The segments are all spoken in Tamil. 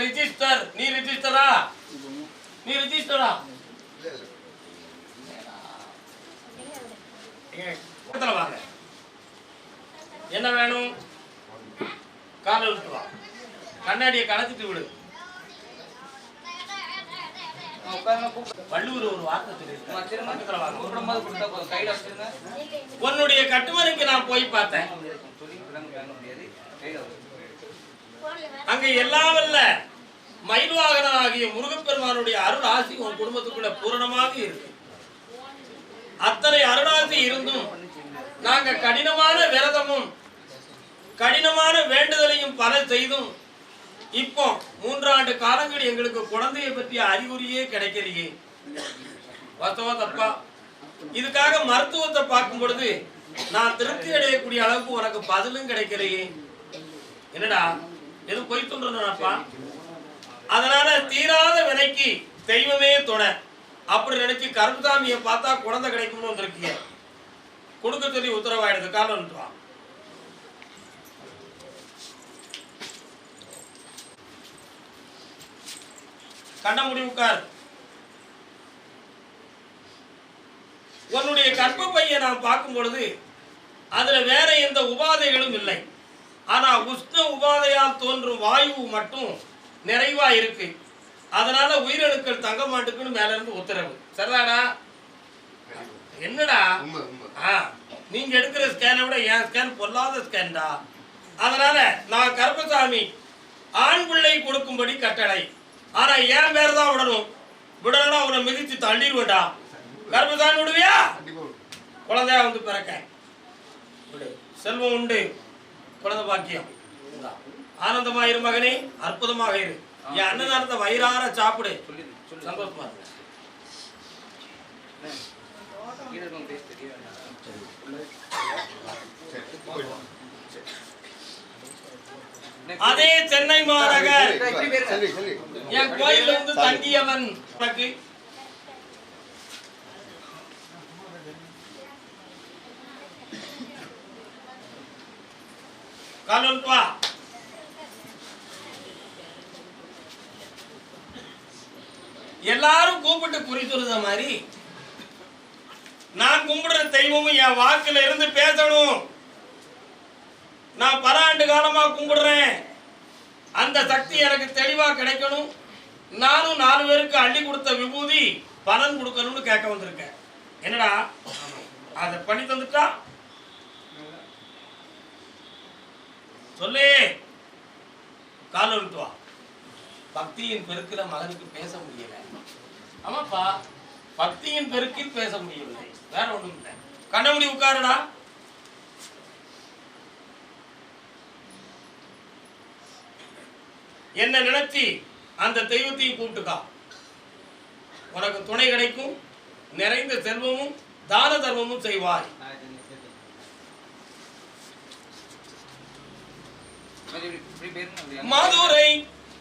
ரிஜிஸ்டர் நீ ரிஜிஸ்டரா நீ ரிஜிஸ்டரா ஏங்க, பக்கத்துல வாங்க. என்ன வேணும்? காலை விட்டு வா. கண்ணாடியை கலத்திட்டு விடு. வள்ளுவர் ஒரு வார்த்தை உன்னுடைய கட்டுமனைக்கு நான் போய் பார்த்தேன் சொல்லி விடாம வாங்க முடியாது கையில வச்சிருங்க அங்க எல்லாம் மயில்வாகனம் ஆகிய முருகப்பெருமானுடைய அருள் ஆசி உன் குடும்பத்துக்குள்ள பூரணமாக இருக்கு. அத்தனை அருளாசி இருந்தும் நாங்க கடினமான விரதமும் கடினமான வேண்டுதலையும் பல செய்தும் இப்போ மூன்றாண்டு காலங்கள் எங்களுக்கு குழந்தையை பற்றிய அறிகுறியே கிடைக்கலையே. வாஸ்தவா தப்பா? இதுக்காக மருத்துவத்தை பார்க்கும் பொழுது நான் திருப்தி அடையக்கூடிய அளவுக்கு உனக்கு பதிலும் கிடைக்கலையே. என்னடா? எதுவும் பொய் தோன்றதுனாப்பா அதனால தீராத வினைக்கு தெய்வமே துணை. அப்படி நினைச்சு கருப்புசாமியை பார்த்தா குழந்தை கிடைக்கும்னு வந்திருக்கீங்க. கொடுக்க சொல்லி உத்தரவாயிடுது காலம் வா கண்ண முடி உட்கார். உன்னுடைய நான் பார்க்கும் பொழுது அதுல வேற எந்த உபாதைகளும் இல்லை. ஆனா உஷ்ண உபாதையால் தோன்றும் வாயு மட்டும் நிறைவா இருக்கு. அதனால உயிரணுக்கள் தங்க மாட்டுக்குன்னு மேல இருந்து உத்தரவு. சரிதாடா என்னடா? நீங்க எடுக்கிற ஸ்கேனை விட என் ஸ்கேன் பொல்லாத ஸ்கேன்டா அதனால நான் கருப்பசாமி ஆண் பிள்ளை கொடுக்கும்படி கட்டளை. ஆனா என் பேர் தான் விடணும். விடலன்னா அவனை மிதித்து தள்ளிடுவேன்டா. கருப்பசாமி விடுவியா. குழந்தையா வந்து பிறக்க. செல்வம் உண்டு. குழந்தை பாக்கியம். ஆனந்தமா இரு மகனே அற்புதமாக இரு என் அன்னதானத்தை வயிறார சாப்பிடு சந்தோஷமா. அதே சென்னை மாநகர். என் கோயில்ல வந்து தங்கியவன் Kalon pa. எல்லாரும் கூப்பிட்டு குறி சொல்லுத மாதிரி நான் கும்பிடுற தெய்வமும் என் வாக்குல இருந்து பேசணும். நான் பல ஆண்டு காலமா கும்பிடுறேன். அந்த சக்தி எனக்கு தெளிவா கிடைக்கணும். நானும் நாலு பேருக்கு அள்ளி கொடுத்த விபூதி பலன் கொடுக்கணும்னு கேட்க வந்திருக்கேன். என்னடா? அதை பண்ணி தந்துட்டா? சொல்லு. கால விட்டு வா. பக்தியின் பெருக்கில மகனுக்கு பேச முடியல. ஆமாப்பா. பக்தியின் பெருக்கில் பேச முடியவில்லை. வேற ஒண்ணும் இல்லை. கண்ணமுடி உட்காருடா. என்ன நினைச்சு அந்த தெய்வத்தையும் கூப்பிட்டுக்கா உனக்கு துணை கிடைக்கும். நிறைந்த செல்வமும் தான தர்மமும் செய்வாய். மதுரை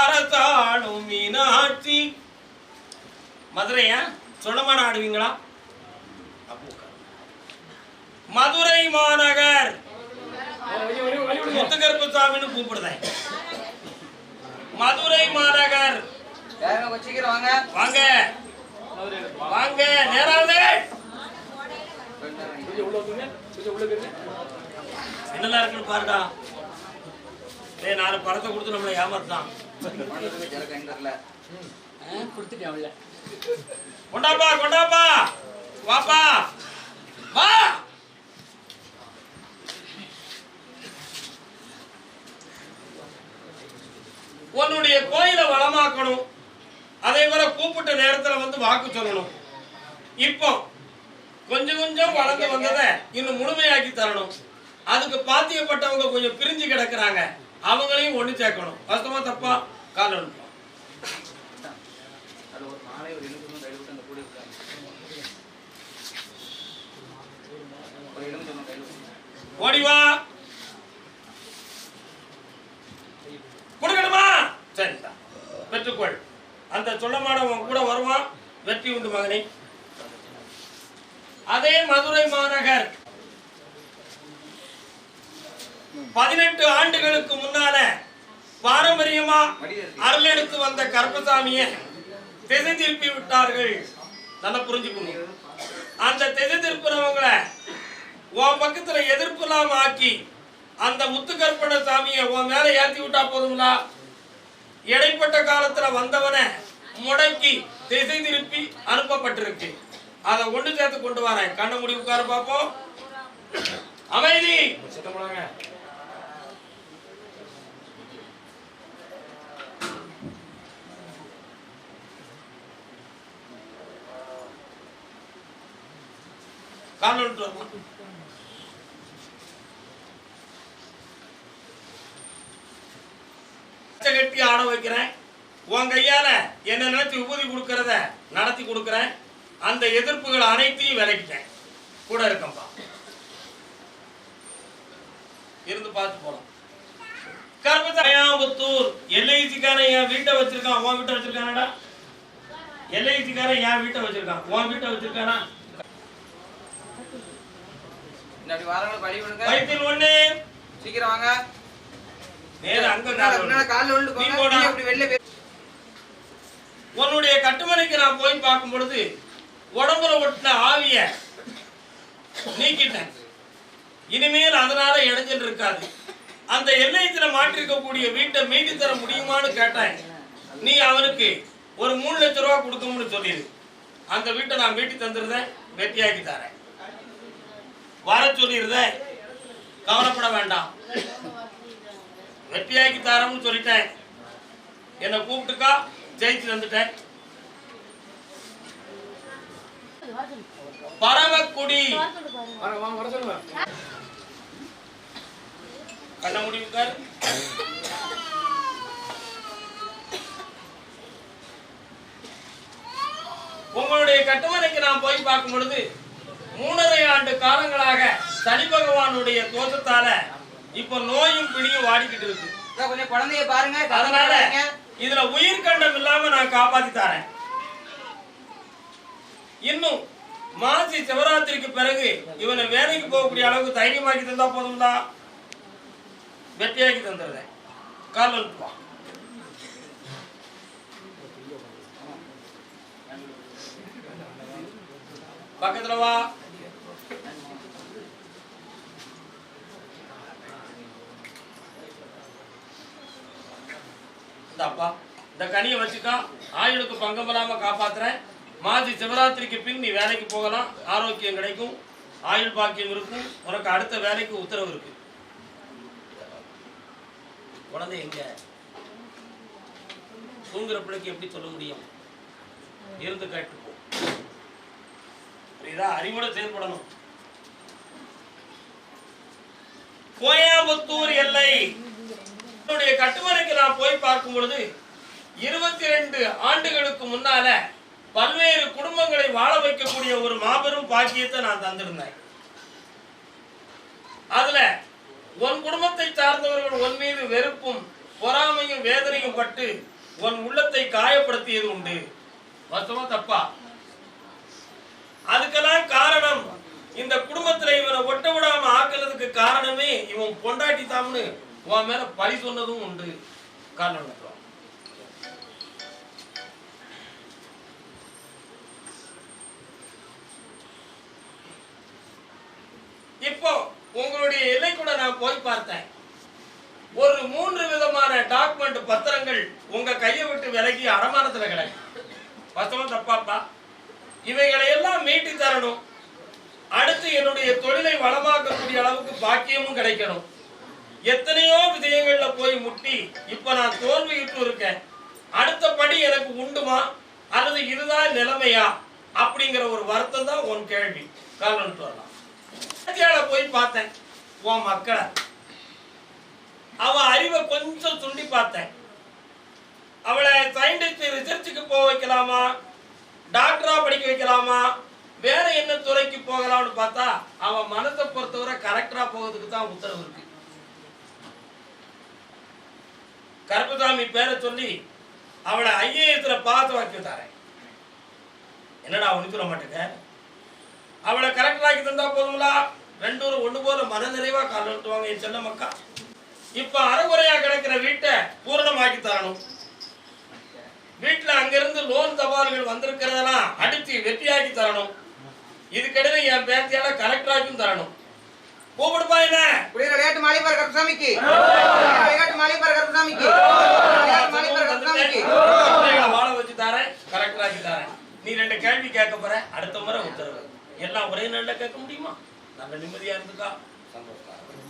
அரசாளும் மீனாட்சி. மதுரையா சொல்லமான ஆடுவீங்களா. மதுரை மாநகர். முத்துகருப்புசாமின்னு கூப்பிடுதேன். மதுரை மாநகர். வாங்க. வாங்க. வாங்க நேராவது என்னெல்லாம் இருக்குன்னு பாருடா. டேய் நாலு படத்தை கொடுத்து நம்மளை ஏமாத்தான் கொடுத்துட்டேன் அவள கொண்டாப்பா கொண்டாப்பா. வாப்பா. வா. உன்னுடைய கோயிலை வளமாக்கணும். அதே போல கூப்பிட்ட நேரத்துல வந்து வாக்கு சொல்லணும். இப்போ கொஞ்சம் கொஞ்சம் வளர்ந்து வந்ததை இன்னும் முழுமையாக்கி தரணும். அதுக்கு பாத்தியப்பட்டவங்க கொஞ்சம் பிரிஞ்சு கிடக்குறாங்க. அவங்களையும் ஒண்ணு சேர்க்கணும். வாஸ்தவமா தப்பா? கால் அனுப்போம் அது ஒரு மாலை ஒரு எலும்பு கையில் விட்டு அந்த கூடை விட்டாங்க ஒரு எலும்பு சொன்ன கையில் விட்டு ஓடி வா. கொடுக்கணுமா சரி இந்தா. பெற்றுக்கொள். அந்த சொல்லமானவன் கூட வருவான். வெற்றி உண்டு மகனே. அதே மதுரை மாநகர். பதினெட்டு ஆண்டுகளுக்கு முன்னால பாரம்பரியமா அருள் எடுத்து வந்த கருப்பசாமியை திசை திருப்பி விட்டார்கள். நல்லா புரிஞ்சுக்கணும் அந்த திசை திருப்பினவங்களை உன் பக்கத்துல எதிர்ப்பு இல்லாம ஆக்கி அந்த முத்துக்கற்பன சாமியை உன் மேல ஏத்தி விட்டா போதுங்களா இடைப்பட்ட காலத்துல வந்தவனை முடக்கி திசை திருப்பி அனுப்பப்பட்டிருக்கு. அதை ஒன்று சேர்த்து கொண்டு வரேன். கண்ண முடி உட்கார பார்ப்போம் அமைதி. காணொன்று கட்டி ஆட வைக்கிறேன். உன் கையால என்ன நினைச்சு உபதி கொடுக்கறத நடத்தி கொடுக்கறேன். அந்த எதிர்ப்புகள் அனைத்தையும் விலகிட்டேன் கூட இருக்கம்பா இருந்து பார்த்து போலாம். கருப்பத்தாயம்புத்தூர் எல்ஐசிக்காரன் என் வீட்டை வச்சிருக்கான். உன் வீட்டை வச்சிருக்கானடா? எல்ஐசிக்காரன் என் வீட்டை வச்சிருக்கான். உன் வீட்டை வச்சிருக்கானா? அப்படி வரவங்களுக்கு வழி விடுங்க. வயிற்றில் ஒண்ணு. சீக்கிரம் வாங்க. நேரா அங்க முன்னால. கால்ல விழுந்து போங்க. அப்படி வெளில உன்னுடைய கட்டுமனைக்கு நான் போய் பார்க்கும் பொழுது உடம்புல ஒட்டின ஆவிய நீக்கிட்டேன். இனிமேல் அதனால இடைஞ்சல் இருக்காது. அந்த எல்லையத்துல மாற்றிருக்கக்கூடிய வீட்டை மீட்டி தர முடியுமான்னு கேட்டேன். நீ அவனுக்கு ஒரு மூணு லட்ச ரூபா கொடுக்கணும்னு சொல்லிடு. அந்த வீட்டை நான் மீட்டி தந்துருந்தேன் வெட்டியாக்கி தரேன். வர சொல்லிடுறேன் கவலைப்பட வேண்டாம். வெட்டியாக்கி தரேன்னு சொல்லிட்டேன். என்னை கூப்பிட்டுக்கா ஜெயிச்சு வந்துட்டேன் பரமக்குடி கண்ண முடிவுக்கார் உங்களுடைய கட்டுமனைக்கு நான் போய் பார்க்கும் பொழுது மூணரை ஆண்டு காலங்களாக சனி பகவானுடைய தோஷத்தால இப்ப நோயும் பிடியும் வாடிக்கிட்டு இருக்கு. கொஞ்சம் குழந்தைய பாருங்க அதனால. இதுல உயிர் கண்டம் இல்லாம நான் காப்பாத்தி தரேன். இன்னும் மாசி சிவராத்திரிக்கு பிறகு இவனை வேலைக்கு போகக்கூடிய அளவுக்கு தைரியமாக்கி தந்தா போதும்டா. வெட்டியாக்கி தந்துடுறேன். கால் பக்கத்துல வா. இந்தாப்பா இந்த கனியை வச்சுக்கா ஆயுளுக்கு பங்கம் இல்லாம காப்பாத்துறேன். மாசி சிவராத்திரிக்கு பின் நீ வேலைக்கு போகலாம். ஆரோக்கியம் கிடைக்கும். ஆயுள் பாக்கியம் இருக்கும். உனக்கு அடுத்த வேலைக்கு உத்தரவு இருக்கு. குழந்தை எங்க? தூங்குற பிள்ளைக்கு எப்படி சொல்ல முடியும்? இருந்து கேட்டுப்போம் புரியுதா? அறிவோட செயல்படணும். கோயம்புத்தூர் எல்லை. அவருடைய கட்டுமனைக்கு நான் போய் பார்க்கும் பொழுது இருபத்தி ரெண்டு ஆண்டுகளுக்கு முன்னால பல்வேறு குடும்பங்களை வாழ வைக்கக்கூடிய ஒரு மாபெரும் பாக்கியத்தை நான் தந்திருந்தேன். அதுல உன் குடும்பத்தை சார்ந்தவர்கள் உன் மீது வெறுப்பும் பொறாமையும் வேதனையும் பட்டு உன் உள்ளத்தை காயப்படுத்தியது உண்டு. மொத்தமா தப்பா? அதுக்கெல்லாம் காரணம் இந்த குடும்பத்துல இவனை ஒட்ட விடாம ஆக்குறதுக்கு காரணமே இவன் பொண்டாட்டி தாம்னு உன் மேல பழி சொன்னதும் உண்டு. காரணம் இப்போ உங்களுடைய இலை கூட நான் போய் பார்த்தேன். ஒரு மூன்று விதமான டாக்குமெண்ட் பத்திரங்கள் உங்க கையை விட்டு விலகி அடமானத்துல கிடக்கு. வாஸ்தவமா தப்பாப்பா இவைகளை எல்லாம் மீட்டி தரணும். அடுத்து என்னுடைய தொழிலை வளமாக்கக்கூடிய அளவுக்கு பாக்கியமும் கிடைக்கணும். எத்தனையோ விஷயங்கள்ல போய் முட்டி இப்ப நான் தோல்வியிட்டு இருக்கேன் அடுத்த படி எனக்கு உண்டுமா? அல்லது இதுதான் நிலைமையா? அப்படிங்கிற ஒரு வருத்தம் தான் உன் கேள்வி. காரணம் வரலாம். போய் பார்த்தேன். உன் மக்களை. அவன் அறிவை கொஞ்சம் துண்டி பார்த்தேன். அவளை சயின்டிஸ்ட் ரிசர்ச்சுக்கு போக வைக்கலாமா? டாக்டரா படிக்க வைக்கலாமா? வேற என்ன துறைக்கு போகலாம்னு பார்த்தா அவன் மனத்தை பொறுத்தவரை கரெக்டரா போகிறதுக்கு தான் உத்தரவு இருக்கு. கருப்பசாமி பேரை சொல்லி அவளை ஐஏஎஸ்ல பார்த்து வாக்கி விட்டாரேன் என்னடா ஒண்ணு சொல்ல மாட்டேங்க? அவளை கரெக்டராக்கி தந்தா போதுங்களா ரெண்டு ஒரு ஒண்ணு போல மன கால் என் செல்ல மக்கா. இப்ப அறகுறையா கிடக்கிற வீட்டை பூரணமாக்கி தரணும். வீட்டுல அங்கிருந்து லோன் தபால்கள் வந்திருக்கிறதெல்லாம் அடித்து வெற்றியாக்கி தரணும். இதுக்கிடையில என் பேத்தியால கலெக்டராக்கும் தரணும். கூப்பிடுப்பா என்ன? குடியில விளையாட்டு கருப்பசாமிக்கு விளையாட்டு மாளிகை கருப்பசாமிக்கு விளையாட்டு மாளிகை கருப்பசாமிக்கு பிள்ளைகளை வாழ வச்சு தரேன் கலெக்டராக்கி தரேன். நீ ரெண்டு கேள்வி கேட்க போற அடுத்த முறை உத்தரவு. எல்லாம் ஒரே நாள்ல கேட்க முடியுமா? நல்ல நிம்மதியா இருந்துக்கா. இந்த